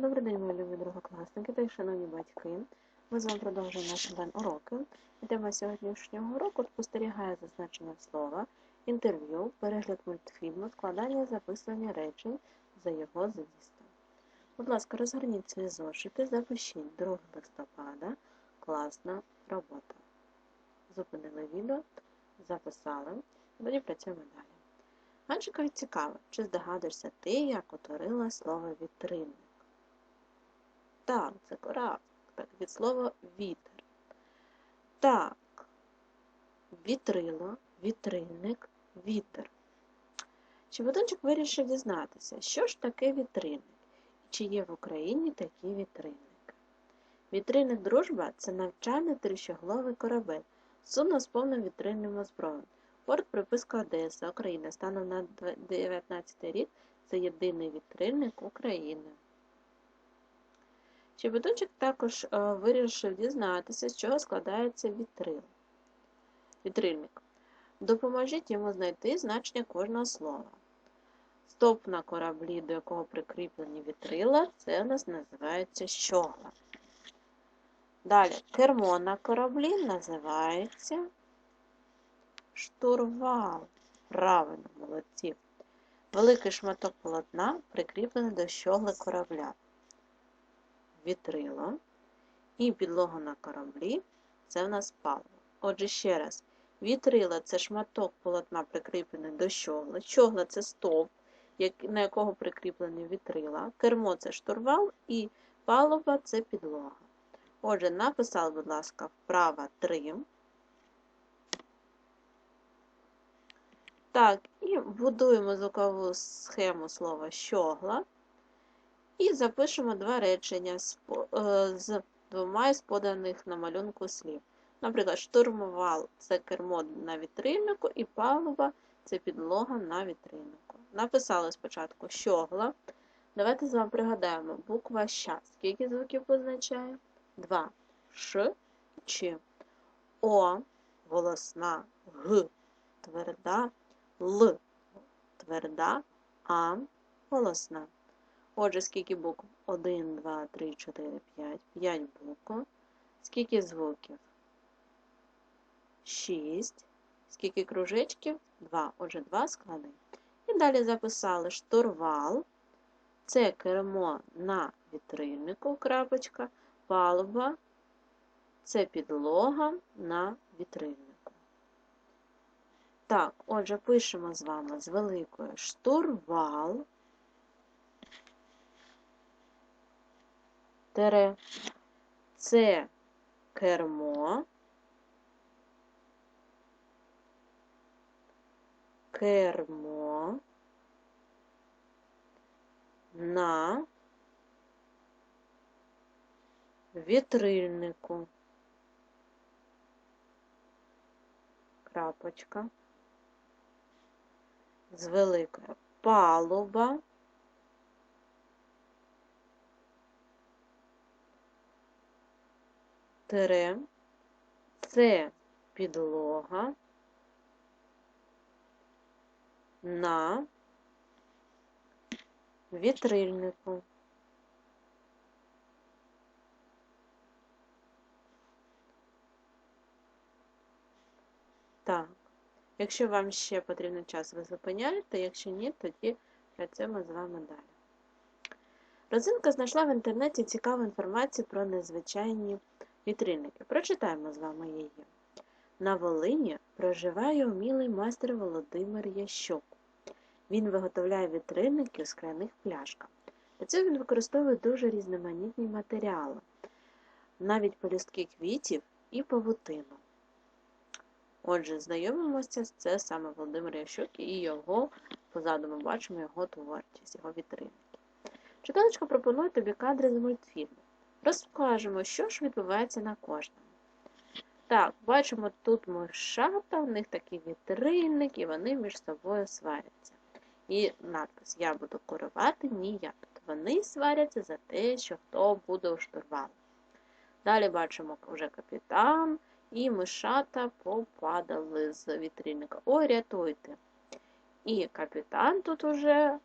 Добрий день, мої любі другокласники та шановні батьки. Ми з вами продовжуємо наші онлайн уроки. І тема сьогоднішнього уроку спостерігає зазначення слова, інтерв'ю, перегляд мультфільму, складання записування речень за його змістом. Будь ласка, розгорніть свої зошити, запишіть 2 листопада. Класна робота. Зупинили відео, записали, тоді працюємо далі. Анчикові цікаво, чи здогадуєшся ти, як утворила слово вітринник? Так, це корак. Так, від слова вітер. Так, вітрило, вітрильник, вітер. Чеботончик вирішив дізнатися, що ж таке вітрильник і чи є в Україні такі вітрильники. Вітрильник дружба це навчальний трищогловий корабель, судно з повним вітрильним озброєм. Порт приписка Одеса, Україна, станом на 19 рік це єдиний вітрильник України. Чебетунчик також е, вирішив дізнатися, з чого складається вітрил. вітрильник. Допоможіть йому знайти значення кожного слова. Стоп на кораблі, до якого прикріплені вітрила, це у нас називається щогла. Далі, кермо на кораблі називається штурвал. Правильно, молодці. Великий шматок полотна прикріплений до щогли корабля вітрило. І підлога на кораблі це в нас паливо. Отже, ще раз, вітрила це шматок полотна, прикріплений до щогла. Щогла це стовп, на якого прикріплені вітрила. Кермо це штурвал і палуба це підлога. Отже, написали, будь ласка, вправа 3. Так, і будуємо звукову схему слова щогла. І запишемо два речення з е, двома із поданих на малюнку слів. Наприклад, штурмувал це кермо на вітрильнику, і палуба це підлога на вітрильнику. Написали спочатку щогла. Давайте з вами пригадаємо буква Щ. Скільки звуків позначає? Два. Ш, Ч. О, голосна, Г, тверда, Л, тверда, А, голосна. Отже, скільки букв? 1, 2, 3, 4, 5. 5 букв. Скільки звуків? 6. Скільки кружечків? 2. Отже, 2 склади. І далі записали штурвал. Це кермо на вітрильнику, крапочка, палуба. Це підлога на вітрильнику. Так, отже, пишемо з вами з великою штурвал. Тире це кермо, кермо. На вітрильнику. Крапочка. З великою. Палуба. Тире, це підлога на вітрильнику. Так, якщо вам ще потрібен час, ви зупиняєте, якщо ні, тоді працюємо з вами далі. Розинка знайшла в інтернеті цікаву інформацію про незвичайні вітрильники. Прочитаємо з вами її. На Волині проживає умілий майстер Володимир Ящук. Він виготовляє вітрильники у скляних пляшках. Для цього він використовує дуже різноманітні матеріали, навіть полюстки квітів і павутину. Отже, знайомимося з це саме Володимир Ящук і його, позаду ми бачимо його творчість, його вітринники. Читалочка пропонує тобі кадри з мультфільму. Розкажемо, що ж відбувається на кожному. Так, бачимо тут мишата, в них такі вітрильник, і вони між собою сваряться. І надпис Я буду керувати ніяк. Вони сваряться за те, що хто буде у штурвалі. Далі бачимо вже капітан і мишата попадали з вітрильника. Ой, рятуйте! І капітан тут уже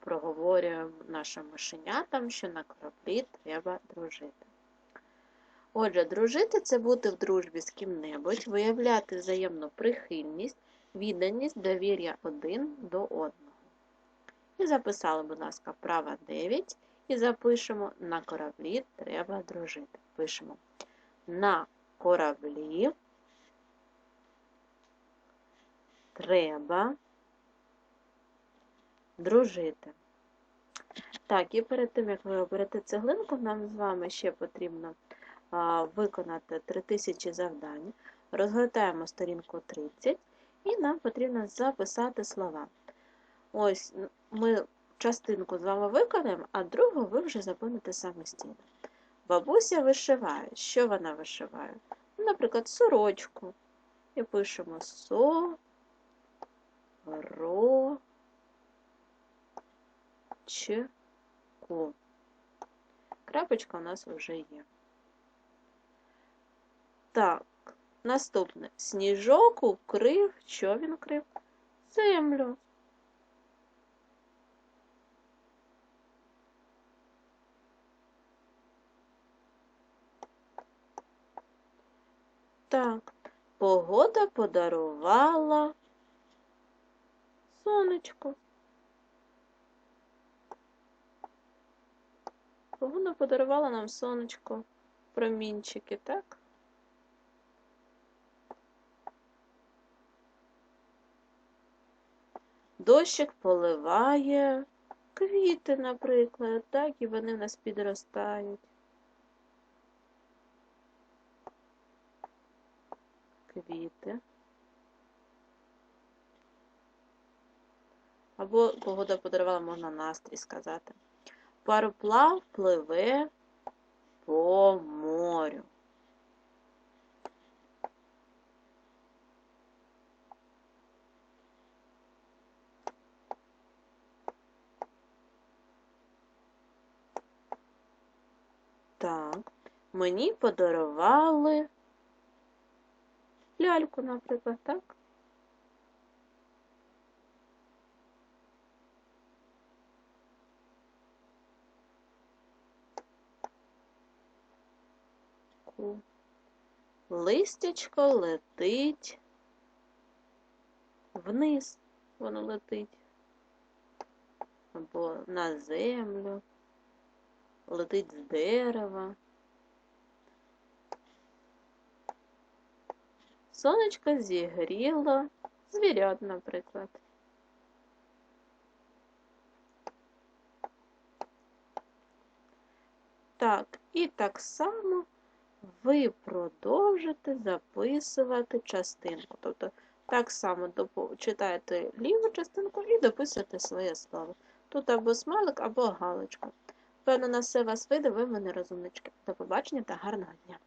проговорюємо нашим мишенятам, що на кораблі треба дружити. Отже, дружити це бути в дружбі з ким-небудь, виявляти взаємну прихильність, відданість, довір'я один до одного. І записали, будь ласка, вправа 9 і запишемо на кораблі треба дружити. Пишемо на кораблі треба дружити. Так, і перед тим, як ви оберете цеглинку, нам з вами ще потрібно а, виконати 3000 завдань. Розгортаємо сторінку 30 і нам потрібно записати слова. Ось ми частинку з вами виконаємо, а другу ви вже заповните самостійно. Бабуся вишиває. Що вона вишиває? Наприклад, сорочку. І пишемо со, ро, ч, ку. Крапочка у нас вже є. Так, наступне. Сніжок укрив. Що він крив? Землю. Так, погода подарувала сонечко. Погода подарувала нам сонечко, промінчики, так? Дощик поливає квіти, наприклад, так, і вони в нас підростають. Квіти. Або погода подарувала, можна настрій сказати. Пароплав пливе по морю. Так, мені подарували ляльку, наприклад, так? Ку. Листячко летить вниз, воно летить. Або на землю, летить з дерева. Сонечко зігріло звірят, наприклад. Так, і так само ви продовжите записувати частинку. Тобто, так само читаєте ліву частинку і дописуєте своє слово. Тут або смайлик, або галочка. Певно, на все вас вийде, ви мене розумнички. До побачення та гарного дня!